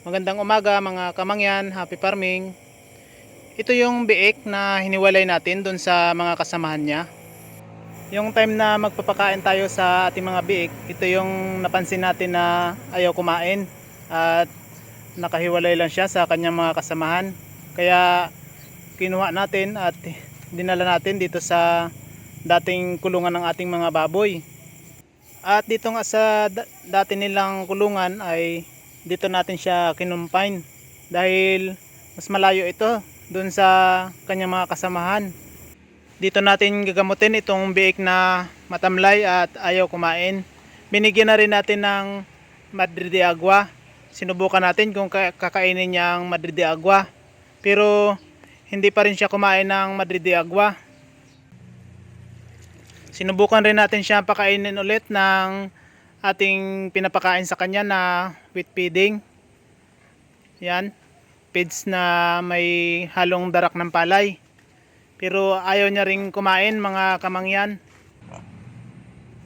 Magandang umaga mga kamangyan, happy farming. Ito yung biik na hiniwalay natin doon sa mga kasamahan niya. Yung time na magpapakain tayo sa ating mga biik, ito yung napansin natin na ayaw kumain at nakahiwalay lang siya sa kanyang mga kasamahan. Kaya kinuha natin at dinala natin dito sa dating kulungan ng ating mga baboy. At dito nga sa da- dati nilang kulungan ay dito natin siya kinumpine dahil mas malayo ito dun sa kanyang mga kasamahan. Dito natin gagamutin itong biik na matamlay at ayaw kumain. Binigyan na rin natin ng Madrid de Agua. Sinubukan natin kung ka- kakainin niya ang Madrid de Agua. Pero hindi pa rin siya kumain ng Madrid de Agua. Sinubukan rin natin siya pakainin ulit ng ating pinapakain sa kanya na wheat feeding. Yan. Feeds na may halong darak ng palay. Pero ayaw niya ring kumain mga kamangyan.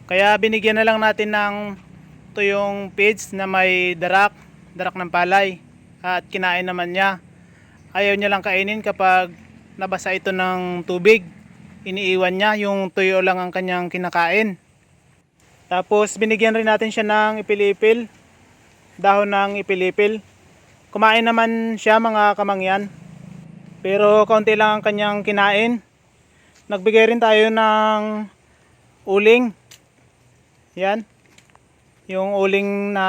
Kaya binigyan na lang natin ng tuyong feeds na may darak, darak ng palay. At kinain naman niya. Ayaw niya lang kainin kapag nabasa ito ng tubig. Iniiwan niya yung tuyo lang ang kanyang kinakain. Tapos binigyan rin natin siya ng ipilipil. Dahon ng ipilipil. Kumain naman siya mga kamangyan. Pero kaunti lang ang kanyang kinain. Nagbigay rin tayo ng uling. Yan. Yung uling na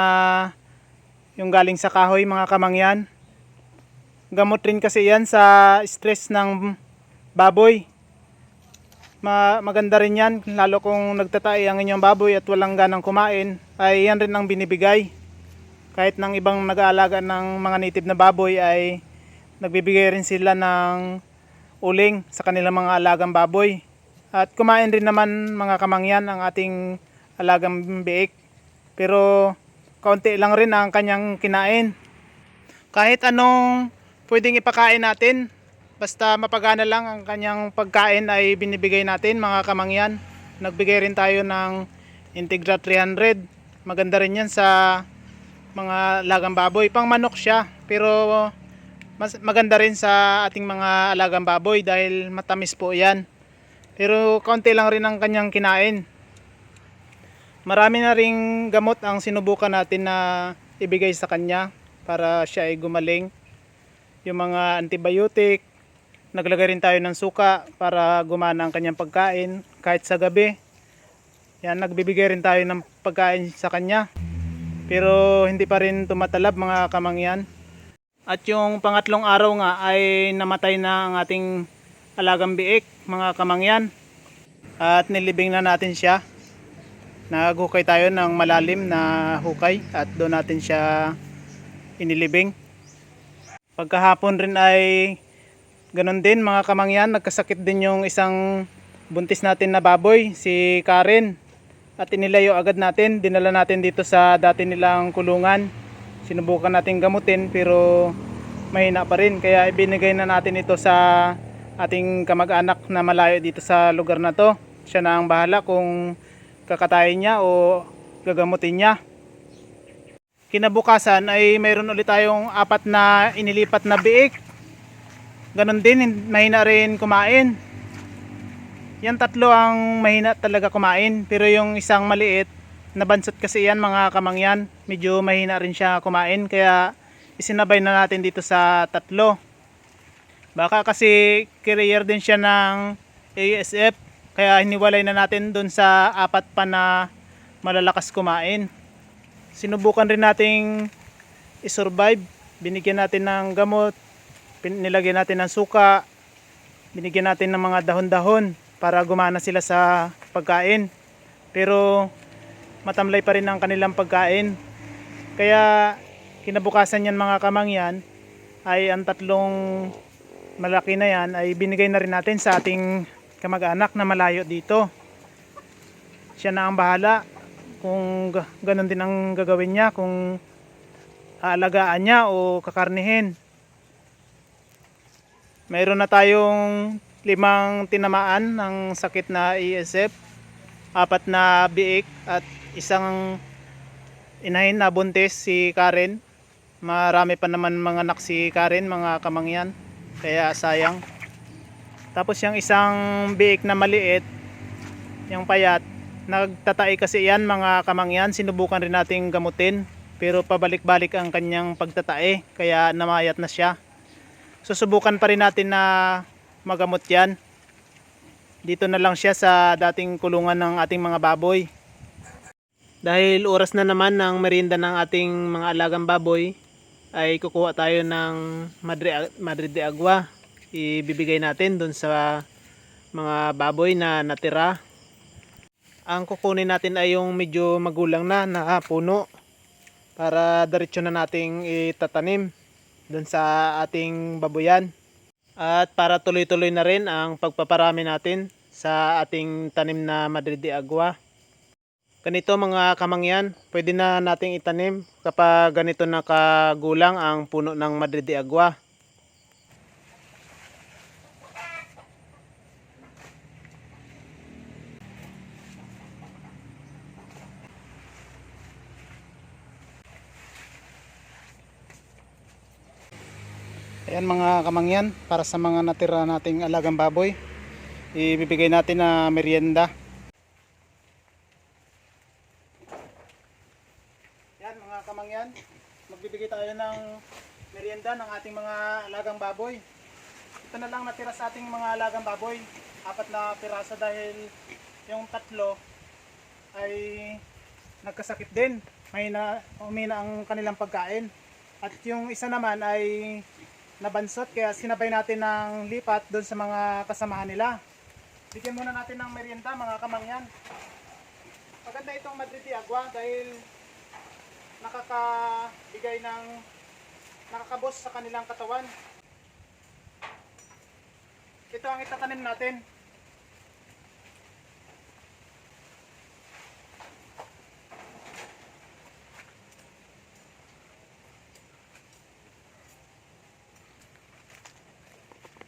yung galing sa kahoy mga kamangyan. Gamot rin kasi yan sa stress ng baboy. Ma maganda rin yan lalo kung nagtatay ang inyong baboy at walang ganang kumain ay yan rin ang binibigay. Kahit ng ibang nag-aalaga ng mga native na baboy ay nagbibigay rin sila ng uling sa kanilang mga alagang baboy. At kumain rin naman mga kamangyan ang ating alagang biik. Pero kaunti lang rin ang kanyang kinain. Kahit anong pwedeng ipakain natin, basta mapagana lang ang kanyang pagkain ay binibigay natin mga kamangyan. Nagbigay rin tayo ng Integra 300. Maganda rin yan sa mga alagang baboy. Pang manok siya, pero mas maganda rin sa ating mga alagang baboy dahil matamis po yan. Pero kaunti lang rin ang kanyang kinain. Marami na ring gamot ang sinubukan natin na ibigay sa kanya para siya ay gumaling. Yung mga antibiotic, naglagay rin tayo ng suka para gumana ang kanyang pagkain kahit sa gabi. Yan, nagbibigay rin tayo ng pagkain sa kanya. Pero hindi pa rin tumatalab mga kamangyan. At yung pangatlong araw nga ay namatay na ang ating alagang biik, mga kamangyan. At nilibing na natin siya. Naghukay tayo ng malalim na hukay at doon natin siya inilibing. Pagkahapon rin ay ganun din mga kamangyan, nagkasakit din yung isang buntis natin na baboy, si Karen. At inilayo agad natin, dinala natin dito sa dati nilang kulungan. Sinubukan natin gamutin pero mahina pa rin. Kaya ibinigay na natin ito sa ating kamag-anak na malayo dito sa lugar na to. Siya na ang bahala kung kakatayin niya o gagamutin niya. Kinabukasan ay mayroon ulit tayong apat na inilipat na biik. Ganon din, hin- mahina rin kumain. Yan tatlo ang mahina talaga kumain. Pero yung isang maliit, nabansot kasi yan mga kamangyan. Medyo mahina rin siya kumain. Kaya isinabay na natin dito sa tatlo. Baka kasi career din siya ng ASF. Kaya hiniwalay na natin dun sa apat pa na malalakas kumain. Sinubukan rin nating i-survive. Binigyan natin ng gamot. Nilagyan natin ng suka. Binigyan natin ng mga dahon-dahon para gumana sila sa pagkain. Pero matamlay pa rin ang kanilang pagkain. Kaya kinabukasan yan mga kamangyan ay ang tatlong malaki na yan ay binigay na rin natin sa ating kamag-anak na malayo dito. Siya na ang bahala kung ga- ganun din ang gagawin niya kung aalagaan niya o kakarnihin. Mayroon na tayong limang tinamaan ng sakit na ESF, apat na biik at isang inahin na buntis si Karen Marami pa naman mga anak si Karen, mga kamangyan. Kaya sayang. Tapos yung isang biik na maliit, yung payat, nagtatay kasi yan mga kamangyan. Sinubukan rin nating gamutin. Pero pabalik-balik ang kanyang pagtatae. Kaya namayat na siya. Susubukan pa rin natin na magamot yan. Dito na lang siya sa dating kulungan ng ating mga baboy. Dahil oras na naman ng merienda ng ating mga alagang baboy, ay kukuha tayo ng Madre, Madre de Agua. Ibibigay natin dun sa mga baboy na natira. Ang kukunin natin ay yung medyo magulang na na puno para diretso na nating itatanim dun sa ating baboyan. At para tuloy-tuloy na rin ang pagpaparami natin sa ating tanim na Madrid de Agua. Ganito mga kamangyan, pwede na nating itanim kapag ganito na kagulang ang puno ng Madrid de Agua. Ayan mga kamangyan, para sa mga natira nating alagang baboy, ibibigay natin na merienda. Yan mga kamangyan, magbibigay tayo ng merienda ng ating mga alagang baboy. Ito na lang natira sa ating mga alagang baboy, apat na piraso dahil yung tatlo ay nagkasakit din. May na, umina ang kanilang pagkain. At yung isa naman ay nabansot kaya sinabay natin ng lipat doon sa mga kasamahan nila. Bigyan muna natin ng merienda mga kamangyan. Maganda itong Madrid Agua dahil nakakabigay ng nakakabos sa kanilang katawan. Ito ang itatanim natin.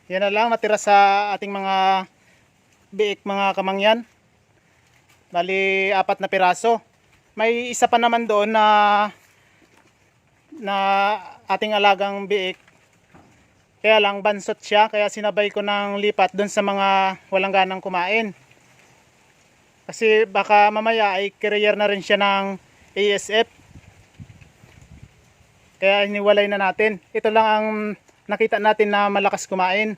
Yan na lang natira sa ating mga biik mga kamangyan. Bali apat na piraso. May isa pa naman doon na na ating alagang biik. Kaya lang bansot siya kaya sinabay ko ng lipat doon sa mga walang ganang kumain. Kasi baka mamaya ay carrier na rin siya ng ASF. Kaya iniwalay na natin. Ito lang ang nakita natin na malakas kumain.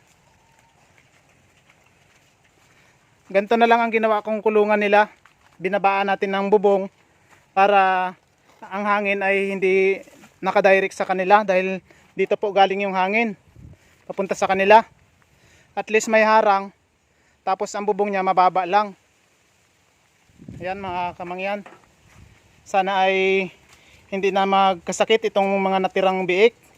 Ganito na lang ang ginawa kong kulungan nila. Binabaan natin ng bubong para ang hangin ay hindi nakadirect sa kanila dahil dito po galing yung hangin papunta sa kanila. At least may harang tapos ang bubong niya mababa lang. Ayan mga kamangyan. Sana ay hindi na magkasakit itong mga natirang biik.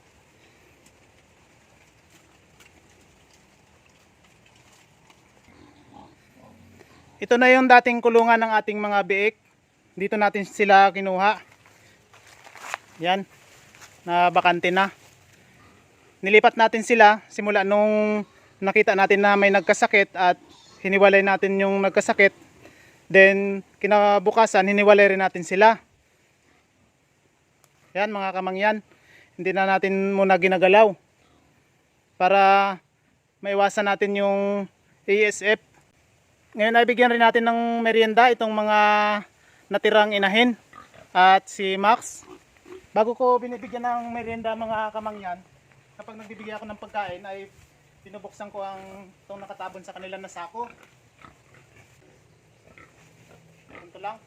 Ito na yung dating kulungan ng ating mga biik. Dito natin sila kinuha. Yan. Na bakante na. Nilipat natin sila simula nung nakita natin na may nagkasakit at hiniwalay natin yung nagkasakit. Then kinabukasan hiniwalay rin natin sila. Yan mga kamangyan. Hindi na natin muna ginagalaw. Para maiwasan natin yung ASF ngayon ay bigyan rin natin ng merienda itong mga natirang inahin at si Max. Bago ko binibigyan ng merienda mga kamangyan, kapag nagbibigay ako ng pagkain ay binubuksan ko ang itong nakatabon sa kanila na sako. Ito lang.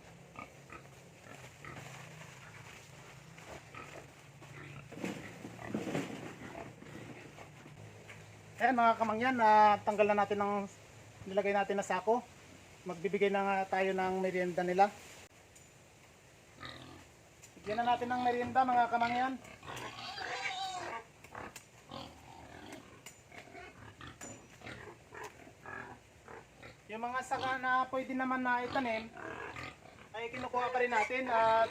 Ayan mga kamangyan, na tanggal na natin ng nilagay natin na sako. Magbibigay na nga tayo ng merienda nila. Bigyan na natin ng merienda mga kamangyan. Yung mga saka na pwede naman na itanim, ay kinukuha pa rin natin at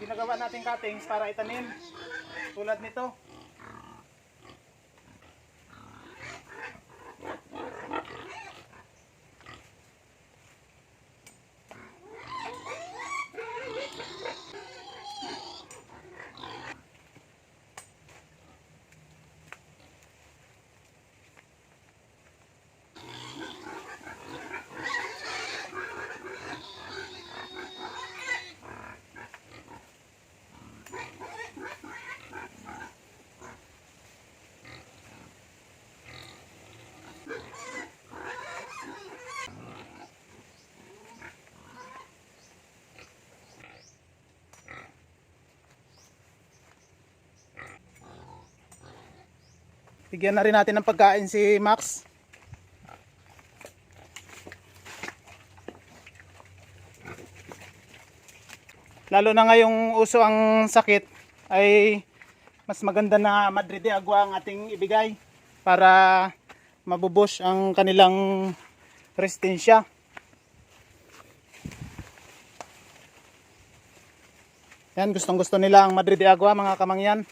ginagawa natin cuttings para itanim. Tulad nito. Bigyan na rin natin ng pagkain si Max. Lalo na ngayong uso ang sakit ay mas maganda na Madrid de Agua ang ating ibigay para mabubush ang kanilang resistensya. Yan, gustong gusto nila ang Madrid de Agua mga kamangyan.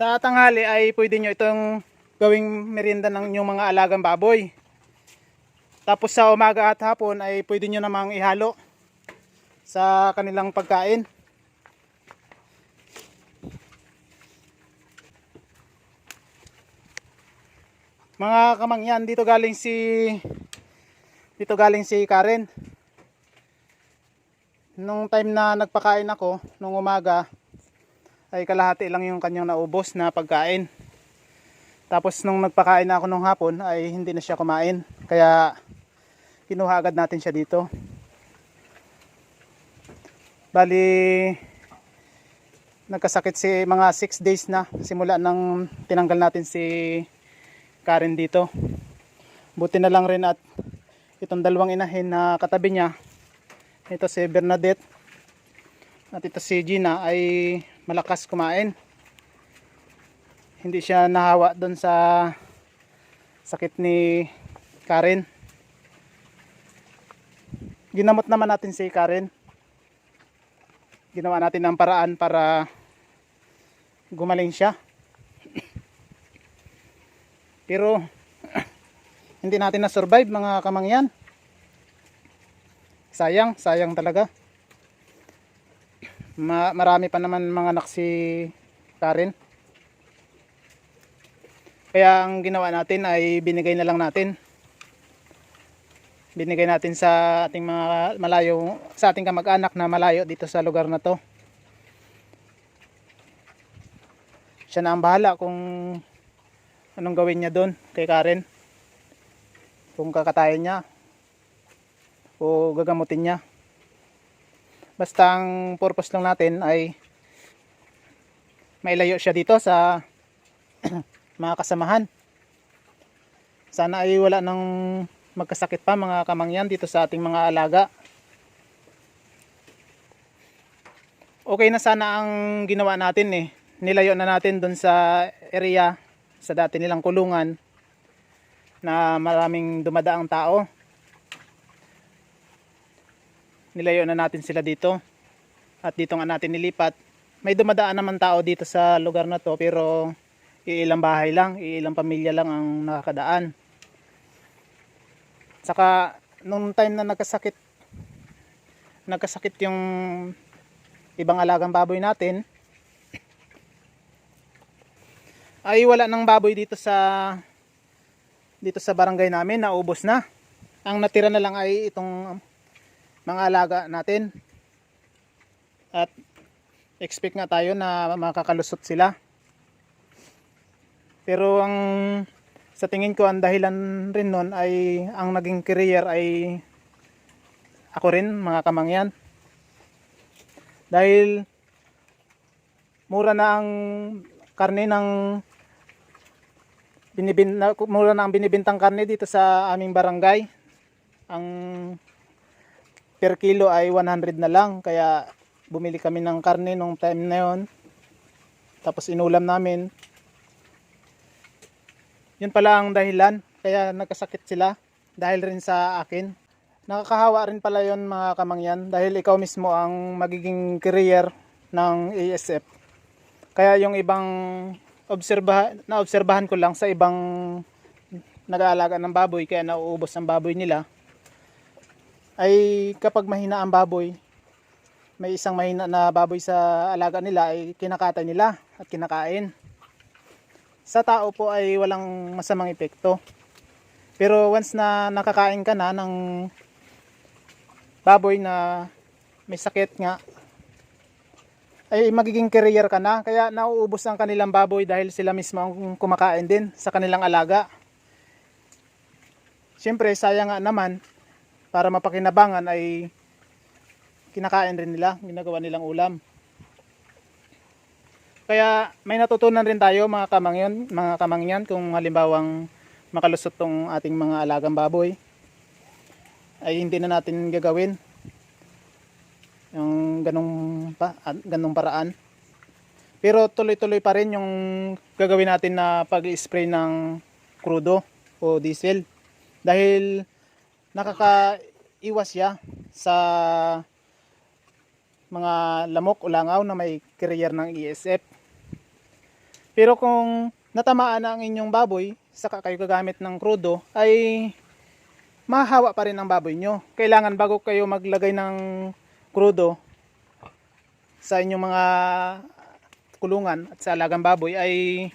Sa tanghali ay pwede nyo itong gawing merienda ng inyong mga alagang baboy. Tapos sa umaga at hapon ay pwede nyo namang ihalo sa kanilang pagkain. Mga kamangyan, dito galing si dito galing si Karen. Nung time na nagpakain ako, nung umaga, ay kalahati lang yung kanyang naubos na pagkain. Tapos nung nagpakain na ako nung hapon, ay hindi na siya kumain. Kaya kinuha agad natin siya dito. Bali, nagkasakit si mga 6 days na simula nang tinanggal natin si Karen dito. Buti na lang rin at itong dalawang inahin na katabi niya, ito si Bernadette at ito si Gina ay malakas kumain. Hindi siya nahawa doon sa sakit ni Karen. Ginamot naman natin si Karen. Ginawa natin ang paraan para gumaling siya. Pero hindi natin na-survive mga kamangyan. Sayang, sayang talaga. Ma marami pa naman mga anak si Karen. Kaya ang ginawa natin ay binigay na lang natin. Binigay natin sa ating mga malayo, sa ating kamag-anak na malayo dito sa lugar na to. Siya na ang bahala kung anong gawin niya doon kay Karen. Kung kakatayin niya o gagamutin niya. Basta ang purpose lang natin ay mailayo siya dito sa mga kasamahan. Sana ay wala nang magkasakit pa mga kamangyan dito sa ating mga alaga. Okay na sana ang ginawa natin eh. Nilayo na natin doon sa area sa dati nilang kulungan na maraming dumadaang tao. Nilayo na natin sila dito. At dito nga natin nilipat. May dumadaan naman tao dito sa lugar na to pero iilang bahay lang, iilang pamilya lang ang nakakadaan. Saka nung time na nagkasakit nagkasakit yung ibang alagang baboy natin ay wala nang baboy dito sa dito sa barangay namin naubos na. Ang natira na lang ay itong mga alaga natin. At expect nga tayo na makakalusot sila. Pero ang sa tingin ko ang dahilan rin nun ay ang naging career ay ako rin mga kamangyan. Dahil mura na ang karne ng binibin mura na ang binibintang karne dito sa aming barangay. Ang per kilo ay 100 na lang kaya bumili kami ng karne nung time na yon. Tapos inulam namin. Yun pala ang dahilan kaya nagkasakit sila dahil rin sa akin. Nakakahawa rin pala yon mga kamangyan dahil ikaw mismo ang magiging career ng ASF. Kaya yung ibang obserba na obserbahan ko lang sa ibang nag-aalaga ng baboy kaya nauubos ang baboy nila ay kapag mahina ang baboy may isang mahina na baboy sa alaga nila ay kinakatay nila at kinakain sa tao po ay walang masamang epekto pero once na nakakain ka na ng baboy na may sakit nga ay magiging career ka na. Kaya nauubos ang kanilang baboy dahil sila mismo ang kumakain din sa kanilang alaga. Siyempre, sayang nga naman, para mapakinabangan ay kinakain rin nila, ginagawa nilang ulam. Kaya may natutunan rin tayo mga kamangyan, mga kamangyan kung halimbawang makalusot tong ating mga alagang baboy ay hindi na natin gagawin yung ganong pa, an- ganong paraan. Pero tuloy-tuloy pa rin yung gagawin natin na pag-spray ng crudo o diesel dahil nakakaiwas siya sa mga lamok o langaw na may carrier ng ESF. Pero kung natamaan na ang inyong baboy, saka kayo gagamit ng crudo, ay mahahawa pa rin ang baboy nyo. Kailangan bago kayo maglagay ng crudo sa inyong mga kulungan at sa alagang baboy ay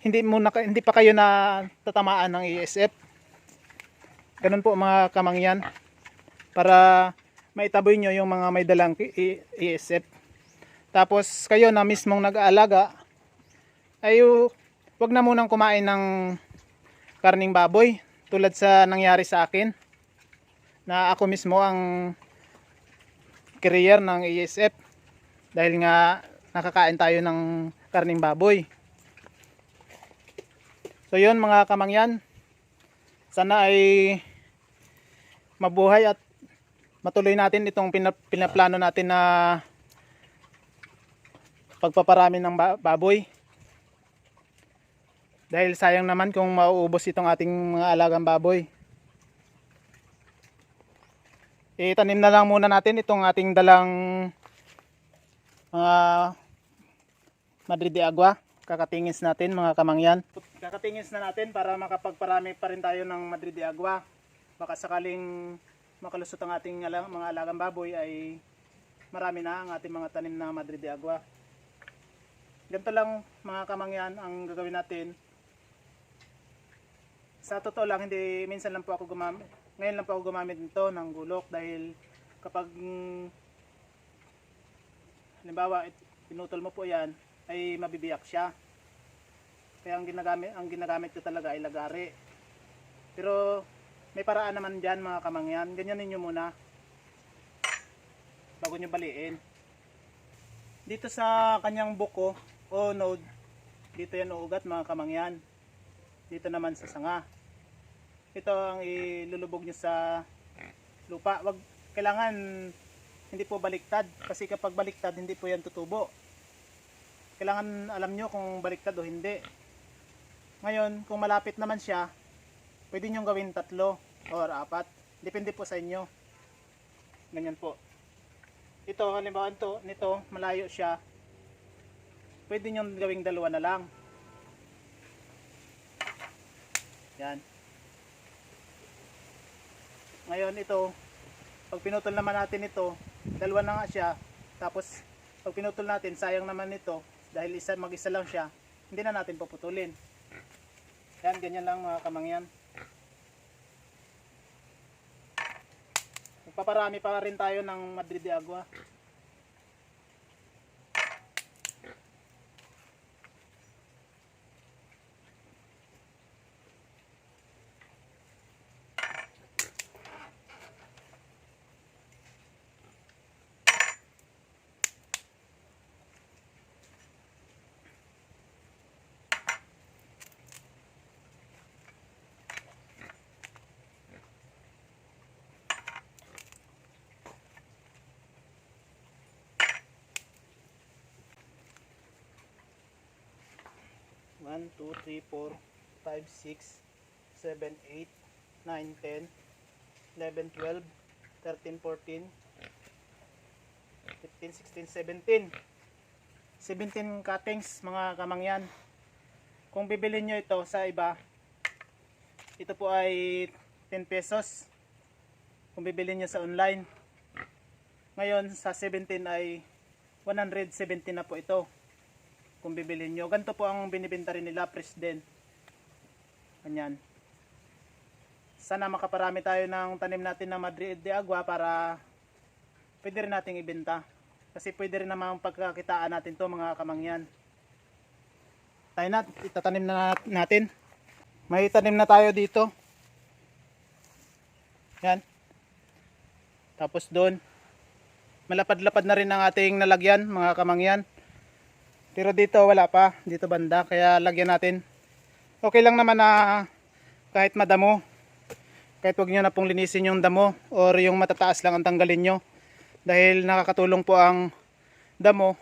hindi mo na, hindi pa kayo na tatamaan ng ESF. Ganun po mga kamangyan para maitaboy nyo yung mga may dalang ESF. Tapos kayo na mismong nag-aalaga ay wag na munang kumain ng karning baboy tulad sa nangyari sa akin na ako mismo ang carrier ng ESF dahil nga nakakain tayo ng karning baboy. So yun mga kamangyan, sana ay mabuhay at matuloy natin itong pina- pinaplano natin na pagpaparami ng ba- baboy. Dahil sayang naman kung mauubos itong ating mga alagang baboy. Itanim na lang muna natin itong ating dalang mga Madrid de Agua. Kakatingis natin mga kamangyan. Kakatingis na natin para makapagparami pa rin tayo ng Madrid de Agua. Baka sakaling makalusot ang ating ala- mga alagang baboy ay marami na ang ating mga tanim na Madrid de Agua. Ganito lang mga kamangyan ang gagawin natin. Sa totoo lang, hindi minsan lang po ako gumamit. Ngayon lang po ako gumamit nito ng gulok dahil kapag halimbawa pinutol mo po 'yan ay mabibiyak siya. Kaya ang ginagamit ang ginagamit ko talaga ay lagari. Pero may paraan naman diyan mga kamangyan. Ganyan ninyo muna. Bago nyo baliin. Dito sa kanyang buko o node, dito yan uugat mga kamangyan. Dito naman sa sanga. Ito ang ilulubog nyo sa lupa. Wag kailangan hindi po baliktad kasi kapag baliktad hindi po yan tutubo. Kailangan alam nyo kung baliktad o hindi. Ngayon, kung malapit naman siya, pwede nyo gawin tatlo or apat. Depende po sa inyo. Ganyan po. Ito, halimbawa ito, nito, malayo siya. Pwede nyo gawing dalawa na lang. Yan. Ngayon ito, pag pinutol naman natin ito, dalawa na nga siya. Tapos pag pinutol natin, sayang naman ito dahil isa mag-isa lang siya, hindi na natin paputulin. Yan, ganyan lang mga kamangyan. Magpaparami pa rin tayo ng Madrid de Agua. One, two, three, four, five, six, seven, eight, nine, ten, eleven, twelve, thirteen, fourteen, fifteen, sixteen, seventeen. 17 cuttings mga kamangyan. Kung bibilin nyo ito sa iba, ito po ay 10 pesos. Kung bibilin nyo sa online. Ngayon sa 17 ay 170 na po ito kung bibilhin nyo. Ganito po ang binibenta rin nila, President. Ganyan. Sana makaparami tayo ng tanim natin na Madrid de Agua para pwede rin nating ibenta. Kasi pwede rin naman pagkakitaan natin to mga kamangyan. Tayo na, itatanim na natin. May tanim na tayo dito. Yan. Tapos doon. Malapad-lapad na rin ang ating nalagyan mga kamangyan. Pero dito wala pa, dito banda, kaya lagyan natin. Okay lang naman na kahit madamo, kahit wag nyo na pong linisin yung damo or yung matataas lang ang tanggalin nyo. Dahil nakakatulong po ang damo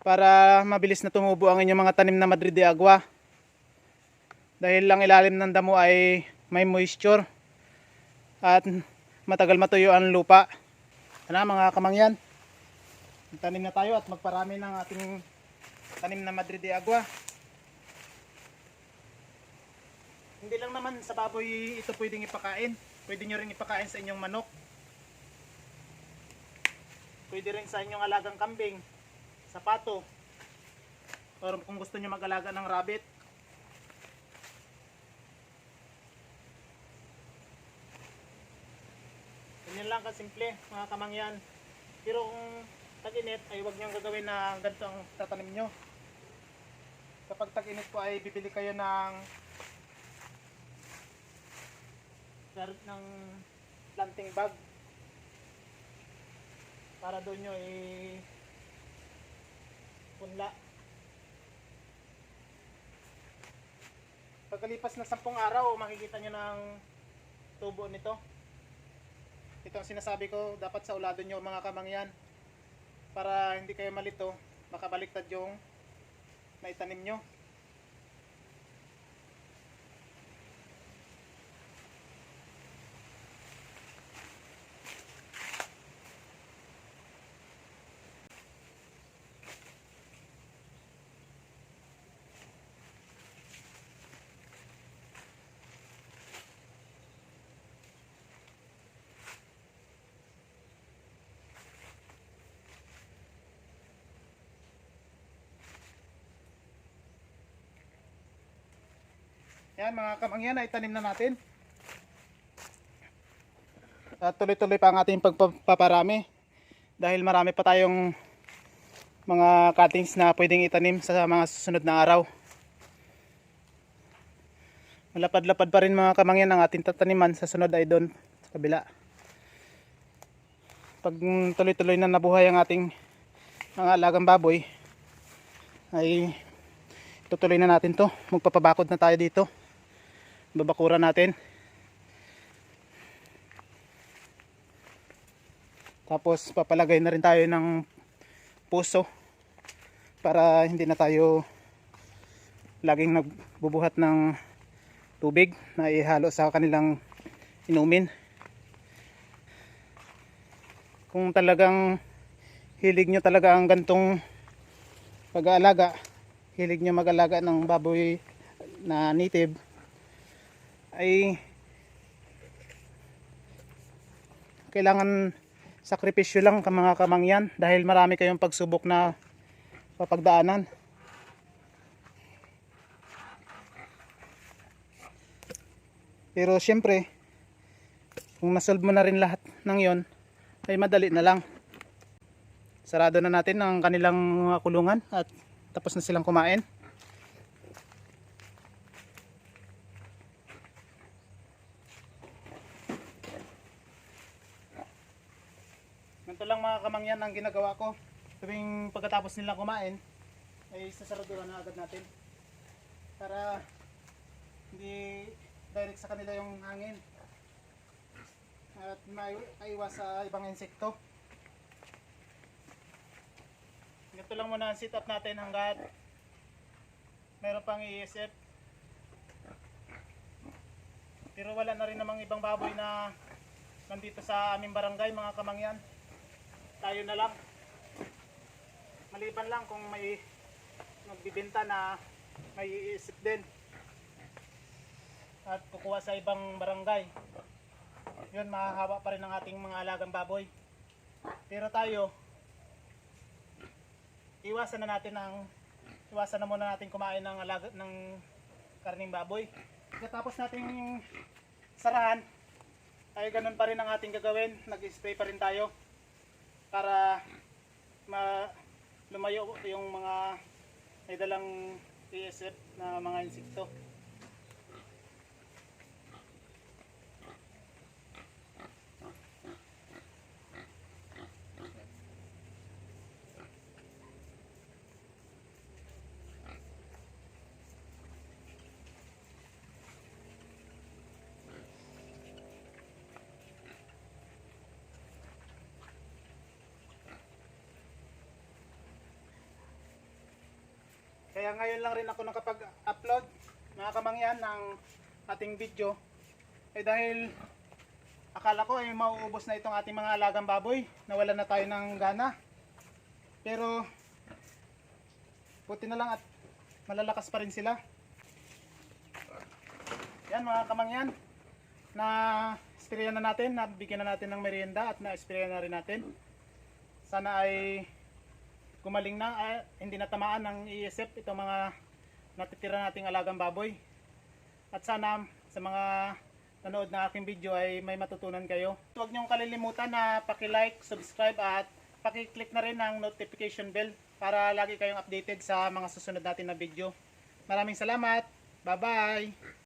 para mabilis na tumubo ang inyong mga tanim na Madrid de Agua. Dahil lang ilalim ng damo ay may moisture at matagal matuyo ang lupa. Ano mga kamangyan? Tanim na tayo at magparami ng ating tanim na Madrid de Agua. Hindi lang naman sa baboy ito pwedeng ipakain. Pwede nyo rin ipakain sa inyong manok. Pwede rin sa inyong alagang kambing, sa pato. Or kung gusto nyo mag-alaga ng rabbit. Ganyan lang kasimple mga kamangyan. Pero kung tag-init ay huwag nyo gagawin na ganito ang tatanim nyo. Kapag tag-init po ay bibili kayo ng ng planting bag para doon nyo i punla. Pagkalipas na 10 araw, makikita nyo ng tubo nito. Ito ang sinasabi ko, dapat sa ulado nyo mga kamangyan. Para hindi kayo malito, makabaliktad yung maitanim nyo. Yan mga kamangyan, ay tanim na natin. At tuloy-tuloy pa ang ating pagpaparami. Dahil marami pa tayong mga cuttings na pwedeng itanim sa mga susunod na araw. Malapad-lapad pa rin mga kamangyan ang ating tataniman sa sunod ay doon sa kabila. Pag tuloy-tuloy na nabuhay ang ating mga alagang baboy, ay tutuloy na natin to. Magpapabakod na tayo dito. Babakuran natin. Tapos papalagay na rin tayo ng puso para hindi na tayo laging nagbubuhat ng tubig na ihalo sa kanilang inumin. Kung talagang hilig nyo talaga ang gantong pag-aalaga, hilig nyo mag-alaga ng baboy na native, ay kailangan sakripisyo lang mga kamangyan dahil marami kayong pagsubok na papagdaanan. Pero siyempre, kung nasolve mo na rin lahat ng yon, ay madali na lang. Sarado na natin ang kanilang kulungan at tapos na silang kumain. Ganito lang mga kamangyan ang ginagawa ko. Tuwing pagkatapos nila kumain, ay sasaraduhan na agad natin. Para hindi direct sa kanila yung hangin. At maiwas sa ibang insekto. Ganito lang muna ang sit up natin hanggat meron pang iisip. Pero wala na rin namang ibang baboy na nandito sa aming barangay mga kamangyan tayo na lang. Maliban lang kung may nagbibenta na may iisip din. At kukuha sa ibang barangay. Yun mahahaba pa rin ang ating mga alagang baboy. Pero tayo iwasan na natin ang iwasan na muna natin kumain ng alaga ng karning baboy. Pagkatapos nating sarahan ay ganun pa rin ang ating gagawin. Nag-spray pa rin tayo para ma lumayo yung mga may dalang PSF na mga insekto. Kaya ngayon lang rin ako nakapag-upload mga kamangyan ng ating video. Eh dahil akala ko ay mauubos na itong ating mga alagang baboy. Nawala na tayo ng gana. Pero buti na lang at malalakas pa rin sila. Yan mga kamangyan. Na isperya na natin, nabigyan na natin ng merienda at na-isperya na rin natin. Sana ay gumaling na, ah, hindi natamaan ng ISF itong mga natitira nating alagang baboy. At sana sa mga nanood ng aking video ay may matutunan kayo. Huwag niyong kalilimutan na paki-like, subscribe at paki-click na rin ang notification bell para lagi kayong updated sa mga susunod natin na video. Maraming salamat. Bye-bye.